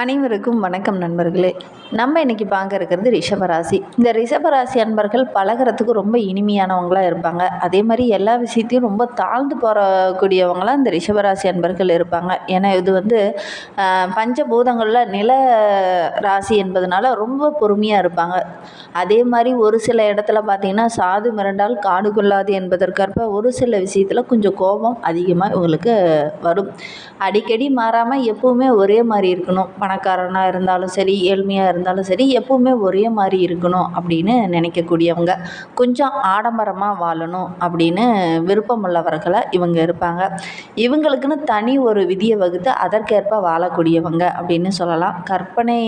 அனைவருக்கும் வணக்கம் நண்பர்களே. நம்ம இன்னைக்கு பார்க்க இருக்கிறது ரிஷபராசி இந்த ரிஷபராசி அன்பர்கள் பழகுறதுக்கு ரொம்ப இனிமையானவங்களாக இருப்பாங்க. அதே மாதிரி எல்லா விஷயத்தையும் ரொம்ப தாழ்ந்து போகக்கூடியவங்களாம் இந்த ரிஷபராசி அன்பர்கள் இருப்பாங்க. ஏன்னா இது வந்து பஞ்சபூதங்களில் நில ராசி என்பதனால ரொம்ப பொறுமையாக இருப்பாங்க. அதே மாதிரி ஒரு சில இடத்துல பார்த்தீங்கன்னா சாது மிரண்டால் காடு கொள்ளாது என்பதற்கற்ப ஒரு சில விஷயத்தில் கொஞ்சம் கோபம் அதிகமாக இவங்களுக்கு வரும். அடிக்கடி மாறாமல் எப்பவுமே ஒரே மாதிரி இருக்கும் இருக்கணும். பணக்காரனாக இருந்தாலும் சரி ஏழ்மையாக இருந்தாலும் சரி எப்போவுமே ஒரே மாதிரி இருக்கணும் அப்படின்னு நினைக்கக்கூடியவங்க. கொஞ்சம் ஆடம்பரமாக வாழணும் அப்படின்னு விருப்பமுள்ளவர்களாக இவங்க இருப்பாங்க. இவங்களுக்குன்னு தனி ஒரு விதியை வகுத்து அதற்கேற்ப வாழக்கூடியவங்க அப்படின்னு சொல்லலாம். கற்பனை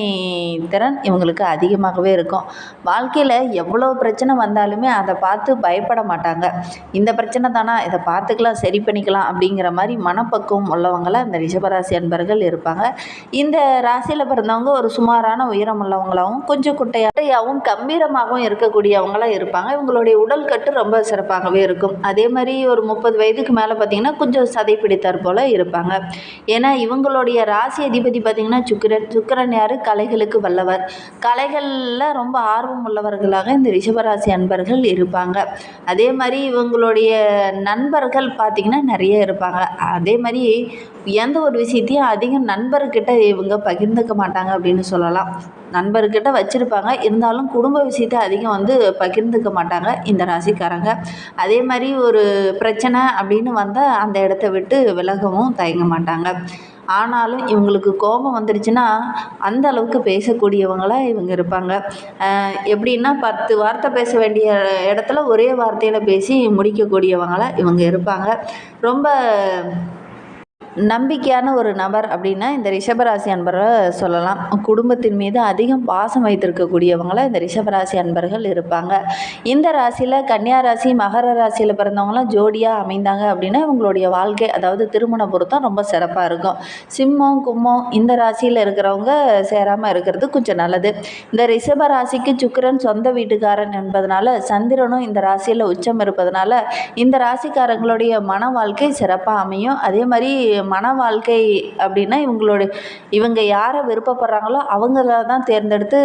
திறன் இவங்களுக்கு அதிகமாகவே இருக்கும். வாழ்க்கையில் எவ்வளோ பிரச்சனை வந்தாலுமே அதை பார்த்து பயப்பட மாட்டாங்க. இந்த பிரச்சனை தானா இதை பார்த்துக்கலாம் சரி பண்ணிக்கலாம் அப்படிங்கிற மாதிரி மனப்பக்குவம் உள்ளவங்களாக இந்த ரிஷபராசி அன்பர்கள் இருப்பாங்க. இந்த ராசியில் பிறந்தவங்க ஒரு சுமாரான உயரம் உள்ளவங்களாகவும் கொஞ்சம் குட்டையாகவும் கம்பீரமாகவும் இருக்கக்கூடியவங்களாக இருப்பாங்க. இவங்களுடைய உடல் கட்டு ரொம்ப சிறப்பாகவே இருக்கும். அதே மாதிரி ஒரு முப்பது வயதுக்கு மேலே பார்த்தீங்கன்னா கொஞ்சம் சதை பிடித்தார் போல் இருப்பாங்க. ஏன்னா இவங்களுடைய ராசி அதிபதி பார்த்திங்கன்னா சுக்கிரன் சுக்கிரன் யார்? கலைகளுக்கு வல்லவர். கலைகளில் ரொம்ப ஆர்வம் உள்ளவர்களாக இந்த ரிஷபராசி அன்பர்கள் இருப்பாங்க. அதே மாதிரி இவங்களுடைய நண்பர்கள் பார்த்திங்கன்னா நிறைய இருப்பாங்க. அதே மாதிரி எந்த ஒரு விஷயத்தையும் அதிகம் நண்பர்கிட்ட இவங்க பகிர்ந்துக்க மாட்டாங்க அப்படின்னு சொல்லலாம். நண்பர்கிட்ட வச்சுருப்பாங்க. இருந்தாலும் குடும்ப விஷயத்தை அதிகம் வந்து பகிர்ந்துக்க மாட்டாங்க இந்த ராசிக்காரங்க. அதே மாதிரி ஒரு பிரச்சனை அப்படின்னு வந்தால் அந்த இடத்த விட்டு விலகவும் தயங்க மாட்டாங்க. ஆனாலும் இவங்களுக்கு கோபம் வந்துடுச்சுன்னா அந்த அளவுக்கு பேசக்கூடியவங்களாக இவங்க இருப்பாங்க. எப்படின்னா பத்து வார்த்தை பேச வேண்டிய இடத்துல ஒரே வார்த்தையில் பேசி முடிக்கக்கூடியவங்களாக இவங்க இருப்பாங்க. ரொம்ப நம்பிக்கையான ஒரு நபர் அப்படின்னா இந்த ரிஷபராசி அன்பரை சொல்லலாம். குடும்பத்தின் மீது அதிகம் பாசம் வைத்திருக்கக்கூடியவங்களாம் இந்த ரிஷபராசி அன்பர்கள் இருப்பாங்க. இந்த ராசியில் கன்னியா ராசி மகர ராசியில் பிறந்தவங்களாம் ஜோடியாக அமைந்தாங்க அப்படின்னா இவங்களுடைய வாழ்க்கை அதாவது திருமண பொருத்தம் ரொம்ப சிறப்பாக இருக்கும். சிம்மம் கும்மம் இந்த ராசியில் இருக்கிறவங்க சேராமல் இருக்கிறது கொஞ்சம் நல்லது. இந்த ரிஷப ராசிக்கு சுக்கரன் சொந்த வீட்டுக்காரன் என்பதனால சந்திரனும் இந்த ராசியில் உச்சம் இருப்பதனால இந்த ராசிக்காரங்களுடைய மன வாழ்க்கை சிறப்பாக அமையும். அதே மாதிரி மன வாழ்க்கை அப்படின்னா இவங்களுடைய இவங்க யாரை விருப்பப்படுறாங்களோ அவங்கள தான் தேர்ந்தெடுத்து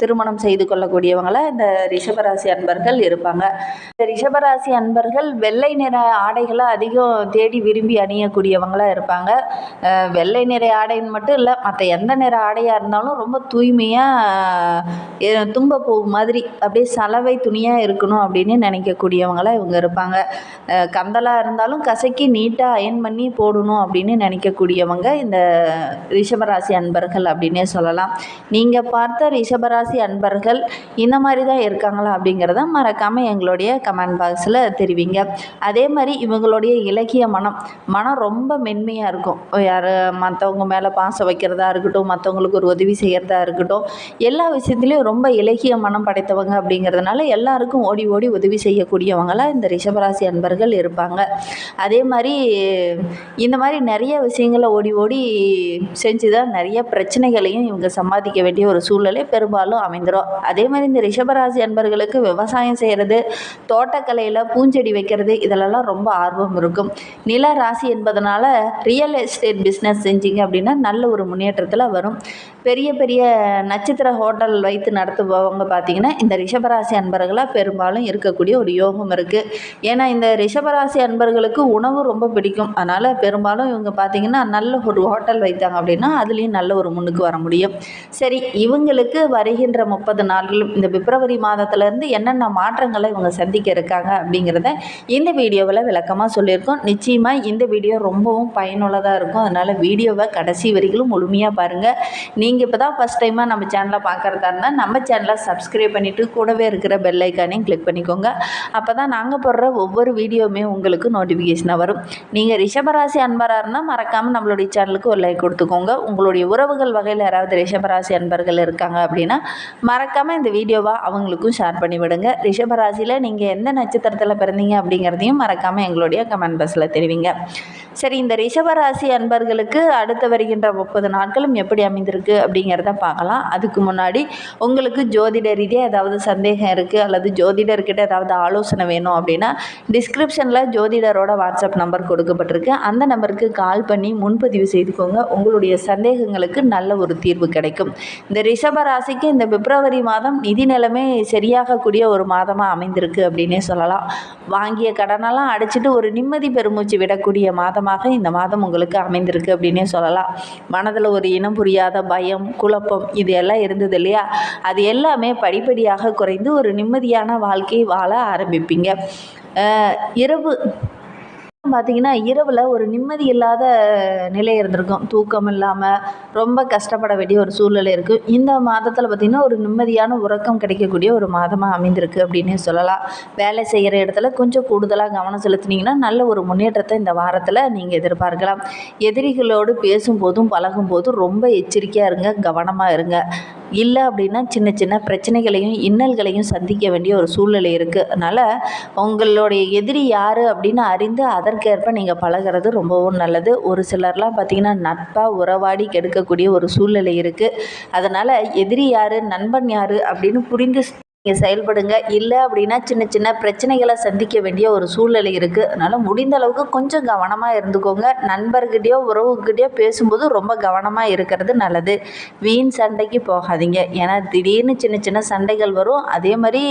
திருமணம் செய்து கொள்ளக்கூடியவங்களாக இந்த ரிஷபராசி அன்பர்கள் இருப்பாங்க. இந்த ரிஷபராசி அன்பர்கள் வெள்ளை நிற ஆடைகளை அதிகம் தேடி விரும்பி அணியக்கூடியவங்களாக இருப்பாங்க. வெள்ளை நிற ஆடைன்னு மட்டும் இல்லை மற்ற எந்த நிற ஆடையாக இருந்தாலும் ரொம்ப தூய்மையாக தும்பப்பூ மாதிரி அப்படியே சலவை துணியாக இருக்கணும் அப்படின்னு நினைக்கக்கூடியவங்களாக இவங்க இருப்பாங்க. கந்தலாக இருந்தாலும் கசக்கி நீட்டாக அயன் பண்ணி போடணும். அப்படின்னு நினைக்கக்கூடியவங்க இந்த ரிஷபராசி அன்பர்கள் அப்படின்னே சொல்லலாம். நீங்கள் பார்த்த ரிஷபராசி அன்பர்கள் இந்த மாதிரி தான் இருக்காங்களா அப்படிங்கிறத மறக்காமல் எங்களுடைய கமெண்ட் பாக்ஸில் தெரிவிங்க. அதே மாதிரி இவங்களுடைய இலக்கிய மனம் மனம் ரொம்ப மென்மையாக இருக்கும். யார் மற்றவங்க மேலே பாசம் வைக்கிறதா இருக்கட்டும் மற்றவங்களுக்கு ஒரு உதவி செய்கிறதா இருக்கட்டும் எல்லா விஷயத்துலையும் ரொம்ப இலக்கிய மனம் படைத்தவங்க அப்படிங்கிறதுனால எல்லாருக்கும் ஓடி ஓடி உதவி செய்யக்கூடியவங்களாக இந்த ரிஷபராசி அன்பர்கள் இருப்பாங்க. அதே மாதிரி இந்த இந்த மாதிரி நிறைய விஷயங்களை ஓடி ஓடி செஞ்சு தான் நிறைய பிரச்சனைகளையும் இவங்க சம்பாதிக்க வேண்டிய ஒரு சூழ்நிலை பெரும்பாலும் அமைந்துடும் அதே மாதிரி இந்த ரிஷபராசி அன்பர்களுக்கு விவசாயம் செய்கிறது தோட்டக்கலையில் பூஞ்செடி வைக்கிறது இதிலெல்லாம் ரொம்ப ஆர்வம் இருக்கும். நில ராசி என்பதனால ரியல் எஸ்டேட் பிஸ்னஸ் செஞ்சீங்க அப்படின்னா நல்ல ஒரு முன்னேற்றத்தில் வரும். பெரிய பெரிய நட்சத்திர ஹோட்டல் வைத்து நடத்துபவங்க பார்த்தீங்கன்னா இந்த ரிஷபராசி அன்பர்களாக பெரும்பாலும் இருக்கக்கூடிய ஒரு யோகம் இருக்குது ஏன்னா இந்த ரிஷபராசி அன்பர்களுக்கு உணவு ரொம்ப பிடிக்கும். அதனால் பெரும்பாலும் இவங்க பார்த்தீங்கன்னா நல்ல ஒரு ஹோட்டல் வைத்தாங்க அப்படின்னா அதுலேயும் நல்ல ஒரு முன்னுக்கு வர முடியும். சரி இவங்களுக்கு வருகின்ற முப்பது நாட்கள் இந்த பிப்ரவரி மாதத்துலேருந்து என்னென்ன மாற்றங்களை இவங்க சந்திக்க இருக்காங்க அப்படிங்கிறத இந்த வீடியோவில் விளக்கமாக சொல்லியிருக்கோம். நிச்சயமாக இந்த வீடியோ ரொம்பவும் பயனுள்ளதாக இருக்கும். அதனால் வீடியோவை கடைசி வரைக்கும் முழுமையாக பாருங்கள் நீங்கள் இப்போ தான் ஃபஸ்ட் டைமாக நம்ம சேனலை பார்க்குறதா இருந்தால் நம்ம சேனலை சப்ஸ்கிரைப் பண்ணிவிட்டு கூடவே இருக்கிற பெல் ஐக்கானையும் கிளிக் பண்ணிக்கோங்க. அப்போ தான் நாங்கள் போடுற ஒவ்வொரு வீடியோவுமே உங்களுக்கு நோட்டிஃபிகேஷனாக வரும். நீங்கள் ரிஷபராசி அன்பராக இருந்தால் மறக்காமல் நம்மளுடைய சேனலுக்கு ஒரு லைக் கொடுத்துக்கோங்க. உங்களுடைய உறவுகள் வகையில் யாராவது ரிஷபராசி அன்பர்கள் இருக்காங்க அப்படின்னா மறக்காமல் இந்த வீடியோவை அவங்களுக்கும் ஷேர் பண்ணி விடுங்க. ரிஷபராசியில் நீங்கள் எந்த நட்சத்திரத்தில் பிறந்தீங்க அப்படிங்கிறதையும் மறக்காமல் எங்களுடைய கமெண்ட் பாக்ஸில் தெரிவிங்க. சரி இந்த ரிஷபராசி அன்பர்களுக்கு அடுத்து வருகின்ற முப்பது நாட்களும் எப்படி அமைந்திருக்கு அப்படிங்கிறத பார்க்கலாம். அதுக்கு முன்னாடி உங்களுக்கு ஜோதிட ரீதியாக ஏதாவது சந்தேகம் இருக்குது அல்லது ஜோதிடர்கிட்ட ஏதாவது ஆலோசனை வேணும் அப்படின்னா டிஸ்கிரிப்ஷனில் ஜோதிடரோட வாட்ஸ்அப் நம்பர் கொடுக்கப்பட்டிருக்கு. அந்த நம்பருக்கு கால் பண்ணி முன்பதிவு செய்துக்கோங்க. உங்களுடைய சந்தேகங்களுக்கு நல்ல ஒரு தீர்வு கிடைக்கும். இந்த ரிஷபராசிக்கு இந்த பிப்ரவரி மாதம் நிதி நிலைமை சரியாகக்கூடிய ஒரு மாதமாக அமைந்திருக்கு அப்படின்னே சொல்லலாம். வாங்கிய கடனெல்லாம் அடைச்சிட்டு ஒரு நிம்மதி பெருமூச்சு விடக்கூடிய மாதம் மாதமாக இந்த மாதம் உங்களுக்கு அமைந்திருக்கு அப்படின்னே சொல்லலாம். மனதில் ஒரு இனம் புரியாத பயம் குழப்பம் இது எல்லாம் இருந்தது இல்லையா? அது எல்லாமே படிப்படியாக குறைந்து ஒரு நிம்மதியான வாழ்க்கை வாழ ஆரம்பிப்பீங்க. அஹ் பார்த்தீங்கன்னா இரவில் ஒரு நிம்மதி இல்லாத நிலை இருந்திருக்கும். தூக்கம் இல்லாமல் ரொம்ப கஷ்டப்பட வேண்டிய ஒரு சூழ்நிலை இருக்குது இந்த மாதத்தில் பார்த்திங்கன்னா ஒரு நிம்மதியான உறக்கம் கிடைக்கக்கூடிய ஒரு மாதமாக அமைந்திருக்கு அப்படின்னே சொல்லலாம். வேலை செய்கிற இடத்துல கொஞ்சம் கூடுதலாக கவனம் செலுத்துனீங்கன்னா நல்ல ஒரு முன்னேற்றத்தை இந்த வாரத்தில் நீங்கள் எதிர்பார்க்கலாம். எதிரிகளோடு பேசும்போதும் பழகும்போதும் ரொம்ப எச்சரிக்கையாக இருங்க கவனமாக இருங்க. இல்லை அப்படின்னா சின்ன சின்ன பிரச்சனைகளையும் இன்னல்களையும் சந்திக்க வேண்டிய ஒரு சூழ்நிலை இருக்குது அதனால் உங்களுடைய எதிரி யார் அப்படின்னு அறிந்து அதற்கேற்ப நீங்கள் பழகிறது ரொம்பவும் நல்லது. ஒரு சிலர்லாம் பார்த்திங்கன்னா நட்பாக உறவாடி கெடுக்கக்கூடிய ஒரு சூழ்நிலை இருக்குது அதனால் எதிரி யார் நண்பன் யார் அப்படின்னு புரிந்து நீங்கள் செயல்படுங்க. இல்லை அப்படின்னா சின்ன சின்ன பிரச்சனைகளை சந்திக்க வேண்டிய ஒரு சூழ்நிலை இருக்குது அதனால் முடிந்த அளவுக்கு கொஞ்சம் கவனமாக இருந்துக்கோங்க. நண்பர்கிட்டயோ உறவுகிட்டயோ பேசும்போது ரொம்ப கவனமாக இருக்கிறது நல்லது. வீண் சண்டைக்கு போகாதீங்க. ஏன்னா திடீர்னு சின்ன சின்ன சண்டைகள் வரும். அதே மாதிரி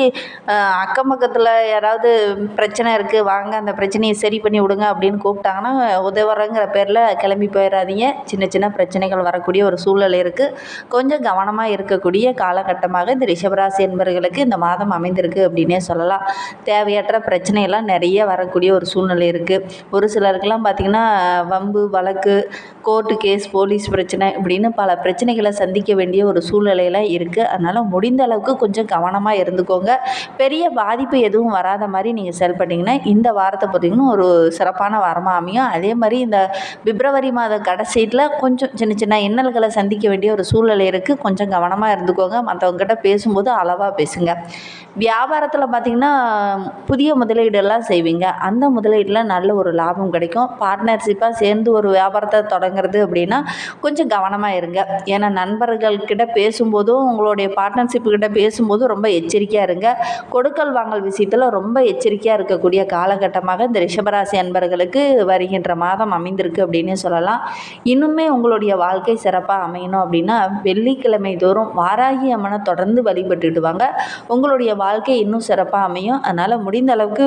அக்கம் பக்கத்தில் யாராவது பிரச்சனை இருக்குது வாங்க அந்த பிரச்சனையை சரி பண்ணி விடுங்க அப்படின்னு கூப்பிட்டாங்கன்னா உதவுறங்கிற பேரில் கிளம்பி போயிடாதீங்க சின்ன சின்ன பிரச்சனைகள் வரக்கூடிய ஒரு சூழ்நிலை இருக்குது கொஞ்சம் கவனமாக இருக்கக்கூடிய காலகட்டமாக இந்த ரிஷபராசி என்பவர்களுக்கு இந்த மாதம் அமைந்திருக்கு அப்படின்னே சொல்லலாம். தேவையற்ற பிரச்சனையெல்லாம் நிறைய வரக்கூடிய ஒரு சூழ்நிலை இருக்குது ஒரு சிலருக்கெல்லாம் பார்த்திங்கன்னா வம்பு வழக்கு கோர்ட்டு கேஸ் போலீஸ் பிரச்சனை இப்படின்னு பல பிரச்சனைகளை சந்திக்க வேண்டிய ஒரு சூழ்நிலையெல்லாம் இருக்குது அதனால் முடிந்த அளவுக்கு கொஞ்சம் கவனமாக இருந்துக்கோங்க. பெரிய பாதிப்பு எதுவும் வராத மாதிரி நீங்கள் செயல்பட்டிங்கன்னா இந்த வாரத்தை பார்த்திங்கன்னா ஒரு சிறப்பான வாரமாக அமையும். அதே மாதிரி இந்த பிப்ரவரி மாத கடைசியில் கொஞ்சம் சின்ன சின்ன இன்னல்களை சந்திக்க வேண்டிய ஒரு சூழ்நிலை இருக்குது கொஞ்சம் கவனமாக இருந்துக்கோங்க. மற்றவங்ககிட்ட பேசும்போது அளவாக பேசுங்க. வியாபாரத்தில் பார்த்திங்கன்னா புதிய முதலீடெல்லாம் செய்வீங்க. அந்த முதலீட்டில் நல்ல ஒரு லாபம் கிடைக்கும். பார்ட்னர்ஷிப்பாக சேர்ந்து ஒரு வியாபாரத்தை தொடங்குறது அப்படின்னா கொஞ்சம் கவனமாக இருங்க. ஏன்னா நண்பர்கள்கிட்ட பேசும்போதும் உங்களுடைய பார்ட்னர்ஷிப்புக்கிட்ட பேசும்போதும் ரொம்ப எச்சரிக்கையாக இருங்க. கொடுக்கல் வாங்கல் விஷயத்தில் ரொம்ப எச்சரிக்கையாக இருக்கக்கூடிய காலகட்டமாக இந்த ரிஷபராசி அன்பர்களுக்கு வருகின்ற மாதம் அமைந்திருக்கு அப்படின்னு சொல்லலாம். இன்னுமே உங்களுடைய வாழ்க்கை சிறப்பாக அமையணும் அப்படின்னா வெள்ளிக்கிழமை தோறும் வாராகி அம்மனை தொடர்ந்து வழிபட்டுடுவாங்க உங்களுடைய வாழ்க்கை இன்னும் சிறப்பாக அமையும். அதனால் முடிந்த அளவுக்கு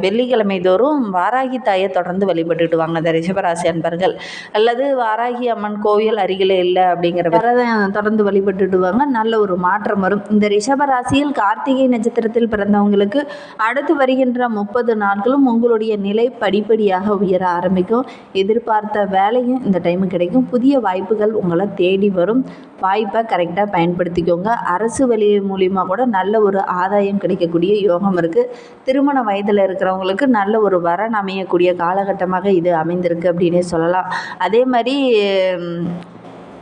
வெள்ளிக்கிழமை தோறும் வாராகி தாயை தொடர்ந்து வழிபட்டுட்டு வாங்க இந்த ரிஷபராசி அன்பர்கள். அல்லது வாராகி அம்மன் கோவில் அருகில் இல்லை அப்படிங்கிற தொடர்ந்து வழிபட்டுட்டு வாங்க. நல்ல ஒரு மாற்றம் வரும். இந்த ரிஷபராசியில் கார்த்திகை நட்சத்திரத்தில் பிறந்தவங்களுக்கு அடுத்து வருகின்ற முப்பது நாட்களும் உங்களுடைய நிலை படிப்படியாக உயர ஆரம்பிக்கும். எதிர்பார்த்த வேலையும் இந்த டைமு கிடைக்கும். புதிய வாய்ப்புகள் உங்களை தேடி வரும். வாய்ப்பை கரெக்டாக பயன்படுத்திக்கோங்க. அரசு வழி மூலிமா கூட நல்ல ஒரு ஆதாயம் கிடைக்கக்கூடிய யோகம் இருக்குது திருமண வயதில் இருக்கிறவங்களுக்கு நல்ல ஒரு வரன் அமையக்கூடிய காலகட்டமாக இது அமைந்திருக்கு அப்படின்னே சொல்லலாம். அதே மாதிரி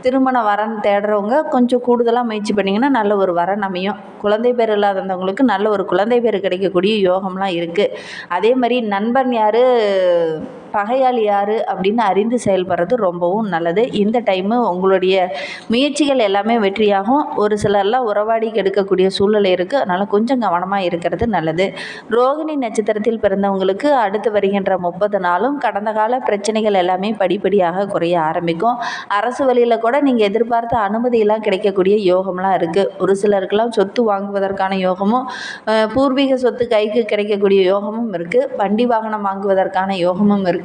திருமண வரன் தேடுறவங்க கொஞ்சம் கூடுதலாக முயற்சி பண்ணிங்கன்னா நல்ல ஒரு வரன் அமையும். குழந்தை பேர் இல்லாதவங்களுக்கு நல்ல ஒரு குழந்தை பேர் கிடைக்கக்கூடிய யோகம்லாம் இருக்குது அதே மாதிரி நண்பன் யார்? பகையாளி யார் அப்படின்னு அறிந்து செயல்படுறது ரொம்பவும் நல்லது. இந்த டைமு உங்களுடைய முயற்சிகள் எல்லாமே வெற்றியாகும். ஒரு சிலர்லாம் உறவாடி கெடுக்கக்கூடிய சூழ்நிலை இருக்குது அதனால் கொஞ்சம் கவனமாக இருக்கிறது நல்லது. ரோகிணி நட்சத்திரத்தில் பிறந்தவங்களுக்கு அடுத்து வருகின்ற முப்பது நாளும் கடந்த கால பிரச்சனைகள் எல்லாமே படிப்படியாக குறைய ஆரம்பிக்கும். அரசு வழியில் கூட நீங்கள் எதிர்பார்த்த அனுமதியெல்லாம் கிடைக்கக்கூடிய யோகம்லாம் இருக்குது ஒரு சிலருக்கெல்லாம் சொத்து வாங்குவதற்கான யோகமும் பூர்வீக சொத்து கைக்கு கிடைக்கக்கூடிய யோகமும் இருக்குது வண்டி வாகனம் வாங்குவதற்கான யோகமும் இருக்குது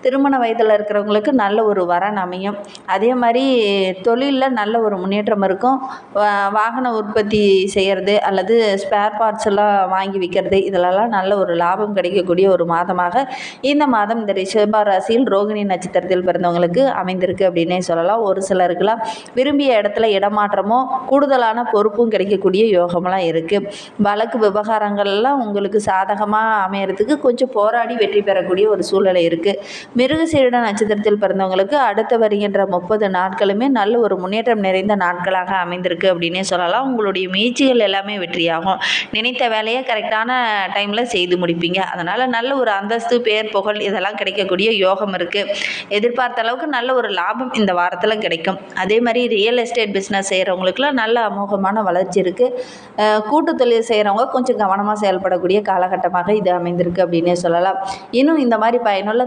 திருமண வயதில் இருக்கிறவங்களுக்கு நல்ல ஒரு வரன் அமையும். அதே மாதிரி தொழிலில் நல்ல ஒரு முன்னேற்றம் இருக்கும். வா- வாகன உற்பத்தி செய்கிறது அல்லது ஸ்பேர் பார்ட்ஸ் எல்லாம் வாங்கி விற்கிறது இதிலெல்லாம் நல்ல ஒரு லாபம் கிடைக்கக்கூடிய ஒரு மாதமாக இந்த மாதம் இந்த ரிஷப ராசியில் ரோகிணி நட்சத்திரத்தில் பிறந்தவங்களுக்கு அமைந்திருக்கு அப்படின்னே சொல்லலாம். ஒரு சிலருக்குலாம் விரும்பிய இடத்துல இடமாற்றமோ கூடுதலான பொறுப்பும் கிடைக்கக்கூடிய யோகமெல்லாம் இருக்குது வழக்கு விவகாரங்கள்லாம் உங்களுக்கு சாதகமாக அமையறதுக்கு கொஞ்சம் போராடி வெற்றி பெறக்கூடிய ஒரு சூழ்நிலை இருக்குது இருக்குது மிருகசீரிட நட்சத்திரத்தில் பிறந்தவங்களுக்கு அடுத்து வருகின்ற முப்பது நாட்களுமே நல்ல ஒரு முன்னேற்றம் நிறைந்த நாட்களாக அமைந்திருக்கு அப்படின்னே சொல்லலாம். உங்களுடைய முயற்சிகள் எல்லாமே வெற்றியாகும். நினைத்த வேலையை கரெக்டான டைமில் செய்து முடிப்பீங்க. அதனால் நல்ல ஒரு அந்தஸ்து பேர் புகழ் இதெல்லாம் கிடைக்கக்கூடிய யோகம் இருக்குது எதிர்பார்த்த அளவுக்கு நல்ல ஒரு லாபம் இந்த வாரத்தில் கிடைக்கும். அதே மாதிரி ரியல் எஸ்டேட் பிஸ்னஸ் செய்கிறவங்களுக்குலாம் நல்ல அமோகமான வளர்ச்சி இருக்குது கூட்டு தொழில் செய்கிறவங்க கொஞ்சம் கவனமாக செயல்படக்கூடிய காலகட்டமாக இது அமைந்திருக்கு அப்படின்னே சொல்லலாம். இன்னும் இந்த மாதிரி பயனுள்ள